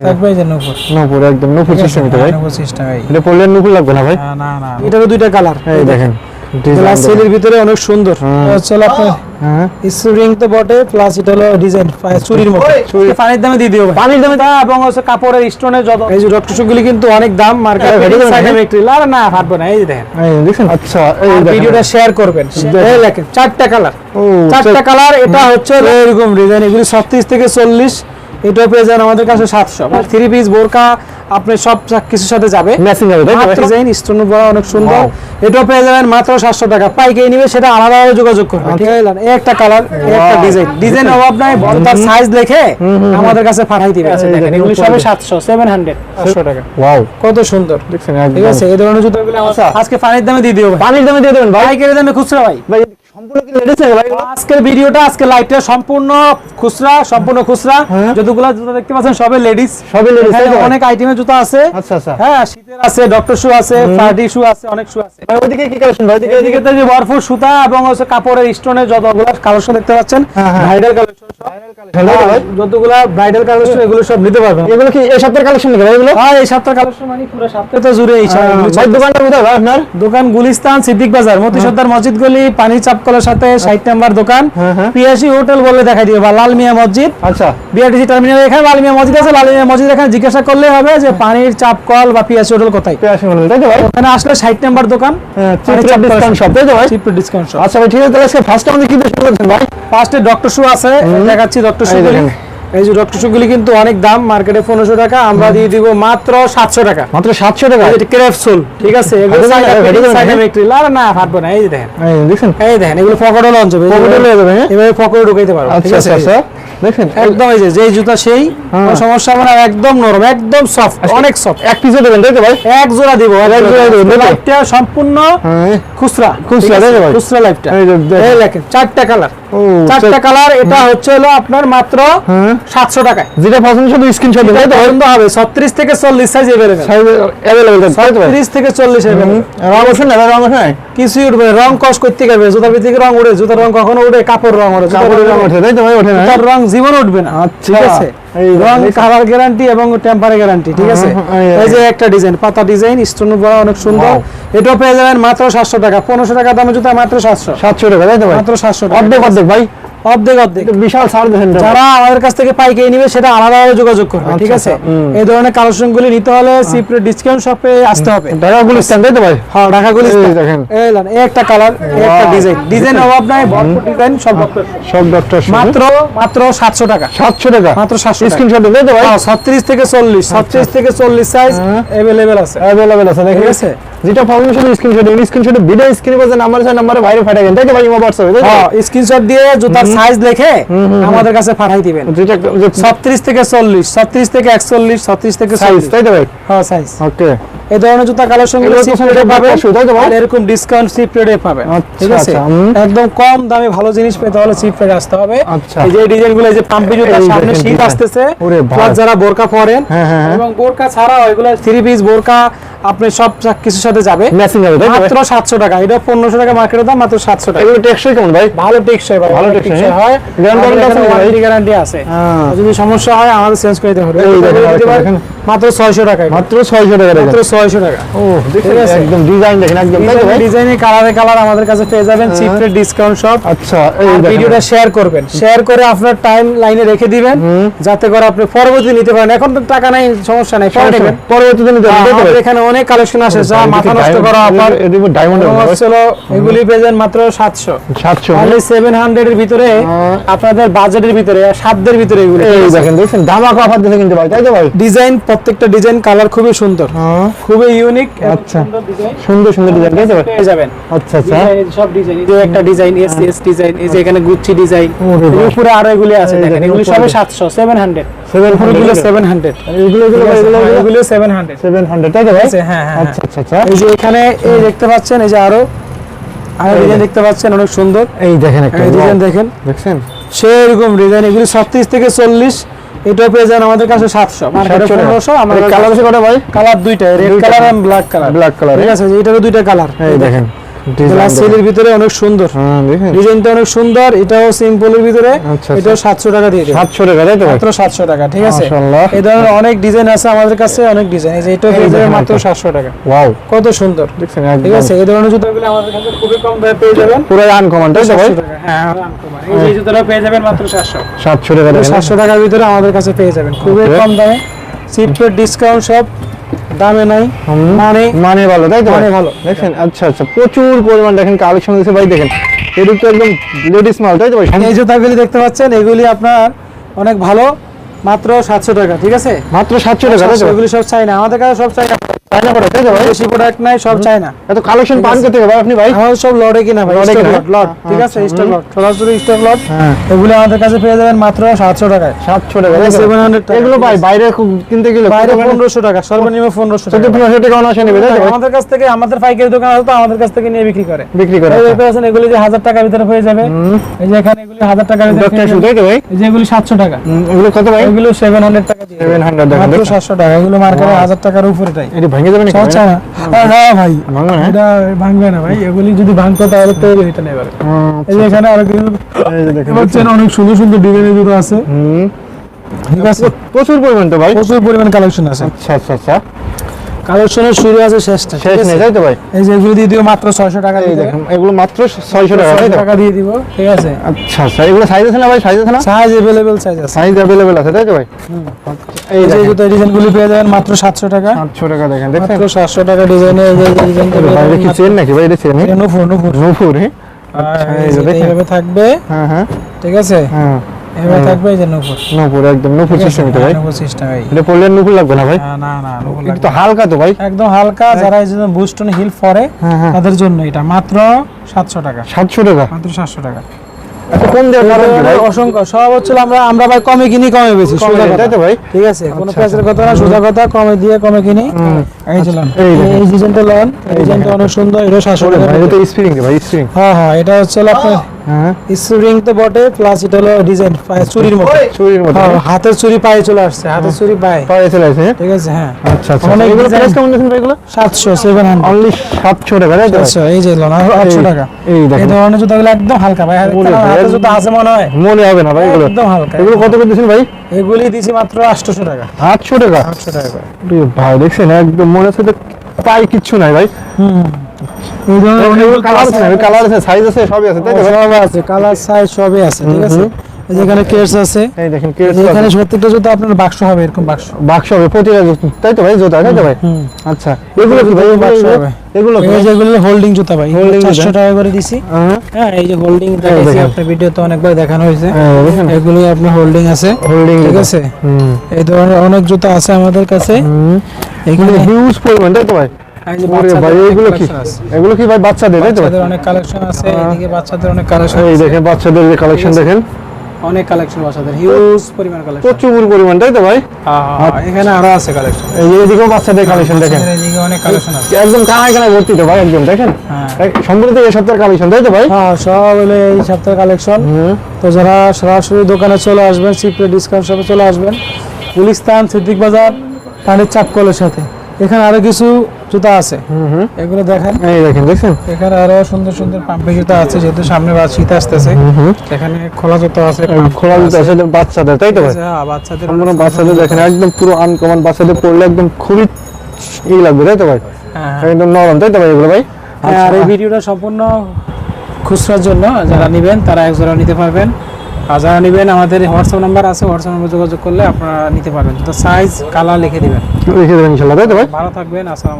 থাকবে এই যে নূপুর। নূপুর একদম নূপুর সিস্টেম এটা ভাই? নূপুর সিস্টেম এটা পড়লে নূপুর লাগবে না ভাই? না, না না। এটারও দুইটা কালার এই দেখেন। ডিজাইন গ্লাস ভিতরে অনেক সুন্দর। হ্যাঁ। আপনার হ্যাঁ। স্প্রিং তো বটে প্লাস এটা হলো ডিজাইন চুরির মতো। চুরি। পানির দামে দিয়ে দিও ভাই। পানির দামে তা এবং হচ্ছে কাপড়ের স্টোনের যত এই যে ডক্টর গুলি কিন্তু অনেক দাম মার্কেটে হ্যাঁ, সাইডে বিক্রি আর না ফাটবে না এই দেখেন। দেখেন। আচ্ছা এই ভিডিওটা শেয়ার করবেন। এই দেখেন। চারটা কালার চারটা কালার এটা হচ্ছে এরকম ডিজাইন এগুলি ছত্রিশ থেকে চল্লিশ। এটাও পেয়ে যান আমাদের কাছে সাতশো। থ্রি পিস বোরকা আপনি সব কিছুর সাথে যাবে। ম্যাচিং হবে তাই তো? ভাই? ডিজাইন স্টোন বড় অনেক সুন্দর। এটাও পেয়ে যাবেন মাত্র সাতশো টাকা। পাইকারি নিবে সেটা আলাদাভাবে যোগাযোগ করবে ঠিক আছে? এই একটা কালার একটা ডিজাইন ডিজাইন অভাব নাই তার সাইজ দেখে আমাদের কাছে পাঠাই দিবে। এগুলি সবে সাতশো সেভেন হান্ড্রেড সাতশো টাকা। ওয়াও কত সুন্দর। দেখছেন ঠিক আছে এই ধরনের জুতোগুলো আচ্ছা। আজকে পানির দামে দিয়ে দিও পানির দামে দিয়ে দেবেন ভাই। পাইকারি দামে খুচরা ভাই। ভাই সম্পূর্ণ কি লেডিস ভাই এগুলো? আজকের ভিডিওটা আজকে লাইভটা সম্পূর্ণ খুচরা সম্পূর্ণ খুচরা। হ্যাঁ। যতগুলো দেখতে পাচ্ছেন সবে লেডিস সবই ladies, তাই তো? ভাই? অনেক আইটেমের জুতো আছে। আচ্ছা আচ্ছা। হ্যাঁ শীতের আছে ডক্টর শু আছে পার্টি শু আছে অনেক শু আছে। ভাই ওইদিকে কি কালেকশন ভাই ওইদিকে এদিকে তো যে ভরপুর সুতা এবং হচ্ছে কাপড়ের স্টোনের যতগুলো কালেকশন দেখতে পাচ্ছেন হ্যাঁ, হ্যাঁ। ব্রাইডাল কালেকশন ভালো যতগুলো ব্রাইডাল কালেকশন এগুলো সব নিতে পারবেন। এগুলো কি এই সপ্তাহের কালেকশন নাকি এগুলো? হ্যাঁ এই সপ্তাহ কালেকশন মানে পুরো সপ্তাহ তো জুড়ে এই ভাই দোকানটা কোথায় আপনার? দোকান গুলিস্তান সিদ্দিক বাজার মতি সর্দার মসজিদ গলি পানি চাপকলের সাথে ষাট নাম্বার দোকান। হ্যাঁ, হ্যাঁ। পিয়াসি হোটেল বলে দেখা দিবে বা লাল মিয়া মসজিদ। আচ্ছা। বিআরটিসি টার্মিনাল এখানে লাল মিয়া মসজিদ আছে লাল মিয়া মসজিদ এখানে জিজ্ঞাসা করলে হবে যে পানির চাপ কল বা পিয়াসি হোটেল কোথায়? পেঁয়াজ হোটেল তাই তো ভাই? ওখানে আসলে ষাট নাম্বার দোকান হ্যাঁ, চিত্রা ডিসকাউন্ট শপ তাই তো ভাই? চিপ ডিসকাউন্ট শপ আচ্ছা ভাই ঠিক আছে তাহলে আজকে ফার্স্ট আমাদের কি বেশ শুরু করছেন ভাই? ফার্স্টে ডক্টর শু আছে দেখাচ্ছি ডক্টর শু এই যে ডক্টর শু গুলি কিন্তু অনেক দাম মার্কেটে পনেরোশো টাকা আমরা দিয়ে দিব মাত্র সাতশো টাকা। মাত্র সাতশো টাকা? ক্রেপসুল ঠিক আছে। লাল না ফাটবো না এই দেখেন। এই দেখেন এগুলো পকেটও লঞ্চ হবে। হ্যাঁ? এভাবে পকেটে ঢুকাইতে পারব ঠিক আচ্ছা আছে আচ্ছা। আচ্ছা দেখেন একদম এই যে যেই জুতা সেই হ্যাঁ। কোনো সমস্যা হবে না একদম নরম একদম সফট অনেক সফট এক পিসে দেবেন তাই তো ভাই। এক জোড়া দিব এক জোড়া জোড়া দিবেন, লাইটটা সম্পূর্ণ হ্যাঁ। খুচরা খুচরা, তো ভাই? খুচরা লাইটটা এই দেখেন। চারটা কালার চারটা কালার এটা হচ্ছে হলো আপনার মাত্র হ্যাঁ। সাতশো টাকায়। যেটা পছন্দ শুধু স্ক্রিনশট দেবেন তাই তো? পছন্দ হবে ছত্রিশ থেকে চল্লিশ সাইজ তাই তো? ভাই ছত্রিশ থেকে চল্লিশ এভেলেবেল রং আছে না রং না কিছুই উঠবে। রং কস করতে পারবে জুতার ভিতরে রং উঠে? জুতার রং কখনো উঠে? কাপড় রং জুতার কাপড়ের রং ওঠে। তাই তো ভাই ওঠে না? রং জীবন উঠবে না। ঠিক আছে? রং কালার গ্যারান্টি এবং টেম্পারে গ্যারান্টি ঠিক আছে? এই যে একটা ডিজাইন পাতা ডিজাইন স্টোন বড় অনেক সুন্দর। এটা এটাও পেয়ে যাবেন মাত্র সাতশো টাকা। পনেরোশো টাকা দামে জুতা মাত্র সাতশো। সাতশো টাকা তাই তো মাত্র সাতশো টাকা। অর্ধেক অর্ধেক ভাই। অর্ধেক অর্ধেক। বিশাল ছাড় দেন যারা আমাদের কাছ থেকে পাইকারি নিবে সেটা আলাদাভাবে যোগাযোগ করবে ঠিক আচ্ছা, আছে? আচ্ছা, এই ধরনের কালেকশন গুলি নিতে হলে সিপ্রে ডিসকাউন্ট শপে আসতে হবে। ঢাকা গুলিস্তান তাই ভাই? হ্যাঁ ঢাকা গুলি দেখেন। এই লান, একটা কালার একটা ডিজাইন ডিজাইন অভাব নাই ভরপুর ডিজাইন সব ডক্টর সব ডক্টর মাত্র মাত্র সাতশো টাকা। সাতশো টাকা? মাত্র 700 স্ক্রিনশট দেবেন তাই ভাই? হ্যাঁ, থেকে চল্লিশ ছত্রিশ থেকে চল্লিশ সাইজ হ্যাঁ। আছে। অ্যাভেলেবল আছে দেখেন। ঠিক আছে? যেটা শুধু স্ক্রিনশট দিন স্ক্রিনশট ভিডিও স্ক্রিনে পাশে নাম্বার আছে নাম্বারে বাইরে পাঠাবেন তাই তো ভাই ইমো হোয়াটসঅ্যাপে তাই হ্যাঁ স্ক্রিনশট দিয়ে জুতার সাইজ দেখে আমাদের কাছে পাঠাই দিবেন। যেটা যে ছত্রিশ থেকে চল্লিশ ছত্রিশ থেকে একচল্লিশ ছত্রিশ থেকে সাইজ চল্লিশ। তাই তো ভাই? হ্যাঁ সাইজ ওকে এই ধরনের জুতা কালেকশনগুলো এগুলো তো চিপ সঙ্গে রেটে একটা পাবেন? আর এরকম ডিসকাউন্ট চিপ রেটে পাবেন। আচ্ছা, ঠিক আছে? আচ্ছা, একদম কম দামে ভালো জিনিস পেতে হলে চিপ রেটে আসতে হবে। আচ্ছা। এই যে ডিজাইনগুলো এই যে পাম্পি জুতা সামনে শীত। আসতেছে। ওরে ভাই। যারা বোরকা পরেন হ্যাঁ, হ্যাঁ, হ্যাঁ। এবং বোরকা ছাড়াও এগুলো থ্রি পিস বোরকা আপনি সব কিছুর সাথে যাবে। ম্যাচিং হবে মাত্র সাতশো টাকা। এটা 1500 টাকা মার্কেটের দাম মাত্র সাতশো টাকা। এগুলো টেকসই কেমন ভাই? ভালো টেকসই ভাই ভালো টেকসই, হয়? গ্যারান্টি আছে guarantee আছে। হ্যাঁ। যদি সমস্যা হয় আমাদের চেঞ্জ করে দিতে হবে। দেখেন, দেখেন। মাত্র ছয়শো টাকায় মাত্র ছয়শো টাকা মাত্র ছয়শো টাকা। ও দেখেন একদম ডিজাইন দেখেন একদম ডিজাইনে কালারে কালার আমাদের কাছে পেয়ে যাবেন চিপ ডিসকাউন্ট সব আচ্ছা এই ভিডিওটা শেয়ার করবেন। শেয়ার করে আপনার টাইম লাইনে রেখে দিবেন যাতে করে আপনি পরবর্তী নিতে পারেন। এখন তো টাকা নাই সমস্যা নাই পরে নেবেন। পরবর্তীতে নিতে আমাদের ভাই? এখানে অনেক কালেকশন আসে যা মাথা নষ্ট করা আপনার ডায়মন্ড এগুলি পেয়ে যান মাত্র সাতশো। সাতশো অনলি সেভেন হান্ড্রেড এর ভিতরে হ্যাঁ। আপনাদের বাজেটের ভিতরে সাতদের ভিতরে এগুলি এই দেখেন দেখছেন? ধামাকা অফার দিতে কিন্তু ভাই তাই তো ভাই? ডিজাইন প্রত্যেকটা ডিজাইন কালার খুবই সুন্দর। হ্যাঁ। খুবই ইউনিক আচ্ছা। সুন্দর সুন্দর ডিজাইন পেয়ে যাবেন। আচ্ছা আচ্ছা। সব ডিজাইন এই একটা ডিজাইন এস এস ডিজাইন এই যে এখানে গুচ্ছি ডিজাইন। উপরে আরও এগুলি আছে দেখেন এগুলি সবে দেখেন। 700 700 এগুলো 700 এগুলো এগুলো এগুলো এগুলো এগুলো? 700 তাই তো ভাই? হ্যাঁ, হ্যাঁ, আচ্ছা আচ্ছা আচ্ছা। এই যে এখানে এই দেখতে পাচ্ছেন এই যে আরও আরও ডিজাইন দেখতে পাচ্ছেন অনেক সুন্দর। এই দেখেন একটা ডিজাইন দেখেন। দেখছেন? সেরকম ডিজাইন এগুলি 36 থেকে 40 এটাও পেয়ে যান আমাদের কাছে 700 মার্কেটে 1500 আমাদের কালার আছে কটা ভাই? কালার দুইটা red colour and black colour black colour ঠিক হ্যাঁ? আছে এটারও দুইটা কালার এই দেখেন। গ্লাস। সিলের ভিতরে অনেক সুন্দর। হ্যাঁ দেখেন। ডিজাইনটা অনেক সুন্দর এটাও সিম্পলের ভিতরে আচ্ছা, এটাও সাতশো টাকা দিয়ে দেবো। সাতশো টাকা তাই তো? মাত্র সাতশো টাকা ঠিক আছে? মাশাআল্লাহ। এই ধরনের অনেক ডিজাইন আছে আমাদের কাছে অনেক ডিজাইন এই যে এটাও পেয়ে যাবে মাত্র এটা। সাতশো টাকা। ওয়াও কত সুন্দর। দেখছেন ঠিক আছে এই ধরনের জুতাগুলো আমাদের কাছে খুবই কম দামে পেয়ে যাবেন। পুরো আনকমন তাই তো ভাই? হ্যাঁ uncommon। এই যে এই জুতোটা পেয়ে যাবেন মাত্র সাতশো। সাতশো টাকা দেখেন সাতশো টাকার ভিতরে আমাদের কাছে পেয়ে যাবেন। খুবই কম দামে। সিপ্রেট ডিসকাউন্ট সব। দামে নাই মানে মানে ভালো তাই তো? মানে ভালো। দেখেন আচ্ছা আচ্ছা প্রচুর পরিমাণ দেখেন কালেকশন আছে ভাই দেখেন। এগুলো তো একদম লেডিস মাল তাই তো ভাই? এই জুতাগুলি দেখতে পাচ্ছেন এগুলি আপনার অনেক ভালো মাত্র সাতশো টাকা ঠিক আছে? মাত্র সাতশো টাকা এগুলি সব চাই না আমাদের কাছে সব চাই না। চায়না প্রোডাক্ট তাই তো ভাই? বেশি প্রোডাক্ট নাই সব চাই এত কালেকশন পান কোথা থেকে ভাই আপনি ভাই? আমাদের সব লটে কিনা ভাই লটে কিনা? লট লট ঠিক আছে আচ্ছা, স্টক লট সরাসরি স্টক লট আমাদের কাছে পেয়ে যাবেন মাত্র সাতশো টাকায়। সাতশো টাকা 700 টাকা, এগুলো ভাই বাইরে কিনতে গেলে বাইরে কত? পনেরোশো টাকা সর্বনিম্ন পনেরোশো চোদ্দ টাকা। পনেরোশো টাকা অনায়াসে নেবে তাই আমাদের কাছ থেকে আমাদের পাইকারি দোকান আছে তো আমাদের কাছ থেকে নিয়ে বিক্রি করে। বিক্রি করে এই এগুলি যে হাজার টাকার ভিতরে হয়ে যাবে। এই যে এখানে এগুলি হাজার টাকার ভিতরে ডক্টর তো ভাই? টাকা। এগুলো কত ভাই? এগুলো সেভেন হান্ড্রেড টাকা দিয়ে। টাকা মাত্র টাকা এগুলো মার্কেটে হাজার টাকার উপরে তাই ভেঙে যাবে নাকি? ভাই? না। না ভাই ভাঙবে না? এটা ভাঙবে না ভাই। এগুলি যদি ভাঙতো তাহলে তো এটা নেবে হুম, এই যে এখানে আরও কিছু বলছেন দেখেন, অনেক সুন্দর সুন্দর ডিজাইনের জুতো আছে। হুম, ঠিক আছে? প্রচুর পরিমাণ তো ভাই। প্রচুর পরিমাণ কালেকশন আছে। আচ্ছা আচ্ছা আচ্ছা। কালেকশনের শুরু আছে শেষটা ঠিক শেষ আছে? নেই তাই তো ভাই এই যে এগুলো দিয়ে দিও মাত্র ছয়শো টাকা এই দিয়ে দেখেন এগুলো মাত্র ছয়শো টাকা তাই 600 তো টাকা দিয়ে দিব ঠিক আছে আচ্ছা আচ্ছা এগুলো সাইজ আছে না ভাই সাইজ আছে না সাইজ अवेलेबल সাইজ আছে সাইজ অ্যাভেলেবেল আছে তাই তো ভাই এই এই যে দেখেন জুতো ডিজাইনগুলি পেয়ে যাবেন মাত্র 700 টাকা সাতশো টাকা দেখেন দেখছেন মাত্র 700 টাকা ডিজাইনে এই যে ডিজাইনটা পেয়ে ভাই যাবেন কি মাত্র- চেন নাকি ভাই এটা চেন এটা নুপুর নুপুর নূপুর হ্যাঁ? আর আচ্ছা, এই এই যে যে দেখেন। এইভাবে থাকবে হ্যাঁ হ্যাঁ ঠিক আছে হ্যাঁ এইভাবে থাকবে যে নুপুর। নূপুর একদম নূপুর সিস্টেম তো ভাই। হ্যাঁ, নুপুর সিস্টেম এই। এটা পড়লে নূপুর লাগবে না ভাই? না না না নুপুর লাগবে তো হালকা তো ভাই। একদম হালকা যারা এই যে বুস্টন হিল পরে হ্যাঁ হ্যাঁ। তাদের জন্য এটা। মাত্র 700 টাকা। সাতশো টাকা? মাত্র 700 টাকা। আচ্ছা কোন ভাই? অসংখ্য সব হচ্ছে আমরা আমরা ভাই কমে কিনি কমে বেশি সোজা কথা। তাই তো ভাই? ঠিক আছে কোনো পেঁচের কথা না সোজা কথা কমে দিয়ে কমে কিনি। এই চলুন এই ডিজাইনটা লন এই ডিজাইনটা অনেক সুন্দর এটা সাতশো টাকা ভাই এটা স্প্রিং ভাই স্প্রিং হ্যাঁ হ্যাঁ এটা হচ্ছে আপনার হ্যাঁ। তো বটে প্লাস এটা হলো ডিজাইন চুরির মতো। চুরির মতো হ্যাঁ, হাতের চুরি পায়ে চলে আসছে হাতের চুরি পায়ে। পাওয়া চলে আসে ঠিক আছে হ্যাঁ। আচ্ছা আচ্ছা। এগুলো প্রাইস কেমন অনলি টাকা আচ্ছা এই যে লন টাকা এই এই দেখেন। ধরনের জুতাগুলো একদম হালকা ভাই। হাতে হাতে জুতা আছে মনে হয়। মনে হবে না ভাই এগুলো। একদম হালকা। এগুলো কত করে দিচ্ছেন ভাই? এগুলি দিছি মাত্র আটশোশো টাকা। আটশো টাকা? ভাই দেখছেন একদম মনে হচ্ছে পাই কিচ্ছু নাই ভাই। হুম। এই ধরনের অনেক কালার আছে কালার আছে সাইজ আছে সবই আছে তাই তো? সব আছে কালার সাইজ সবই আছে ঠিক আছে? এখানে কেস আছে। এই দেখেন এই যে এখানে প্রত্যেকটা জুতো আপনার বাক্স হবে এরকম বাক্স। বাক্স হবে প্রতিটা জুতো, তাই তো ভাই জুতা তাই তো ভাই? আচ্ছা এগুলো কি ভাই বাক্স হবে। এগুলো এই যে হোল্ডিং জুতা ভাই Holding জুতা। চারশো টাকা করে দিছি। হ্যাঁ, এই যে হোল্ডিং আপনার অনেকবার দেখানো হয়েছে। হ্যাঁ, আপনার হোল্ডিং আছে হোল্ডিং ঠিক আছে? এই ধরনের অনেক জুতা আছে আমাদের কাছে। এখানে হিউজ পরিমাণ তাই তো ভাই? ওরে ভাই এগুলো কি? এগুলো কি ভাই বাচ্চাদের? তাই তো বাচ্চাদের অনেক কালেকশন আছে এদিকে বাচ্চাদের অনেক কালেকশন এই দেখেন বাচ্চাদের যে কালেকশন দেখেন। অনেক কালেকশন বাচ্চাদের হিউজ পরিমাণ কালেকশন প্রচুর পরিমাণ তাই তো ভাই? এখানে আরও আছে কালেকশন এই এদিকেও বাচ্চাদের কালেকশন দেখেন। এদিকে অনেক কালেকশন আছে। একদম কানায় কানায় ভর্তি তো ভাই একদম দেখেন? হ্যাঁ। সম্পূর্ণ এই সপ্তাহের কালেকশন তাই তো ভাই? হ্যাঁ সব হলো এই সপ্তাহের কালেকশন তো যারা সরাসরি দোকানে চলে আসবেন সিপ্রে ডিসকাউন্ট শপে চলে আসবেন গুলিস্তান সিদ্দিক বাজার পানির চাপকলের সাথে। এখানে আরও কিছু জুতা আছে। হুম হুম। এগুলো দেখেন। এই দেখেন দেখছেন? এখানে আরও সুন্দর সুন্দর পাম্পের জুতা আছে যেহেতু সামনে বা শীত আসতেছে। এখানে খোলা জুতা আছে খোলা জুতো আছে। বাচ্চাদের তাই তো ভাই? হ্যাঁ, বাচ্চাদের সম্পূর্ণ বাচ্চাদের দেখেন একদম পুরো আনকমন বাচ্চাদের পড়লে একদম খুবই ই লাগবে তাই তো ভাই? হ্যাঁ, হ্যাঁ। একদম নরম তাই তো ভাই এগুলো ভাই? হ্যাঁ, আর এই ভিডিওটা সম্পূর্ণ খুচরার জন্য যারা নেবেন তারা এক জোড়া নিতে পারবেন। আর যারা নেবেন আমাদের হোয়াটসঅ্যাপ নাম্বার আছে হোয়াটসঅ্যাপ নাম্বার যোগাযোগ করলে আপনারা নিতে পারবেন। তো সাইজ কালার লিখে দেবেন। লিখে দেবেন ইনশাল্লাহ তাই তো ভাই? ভালো থাকবেন আসসালাম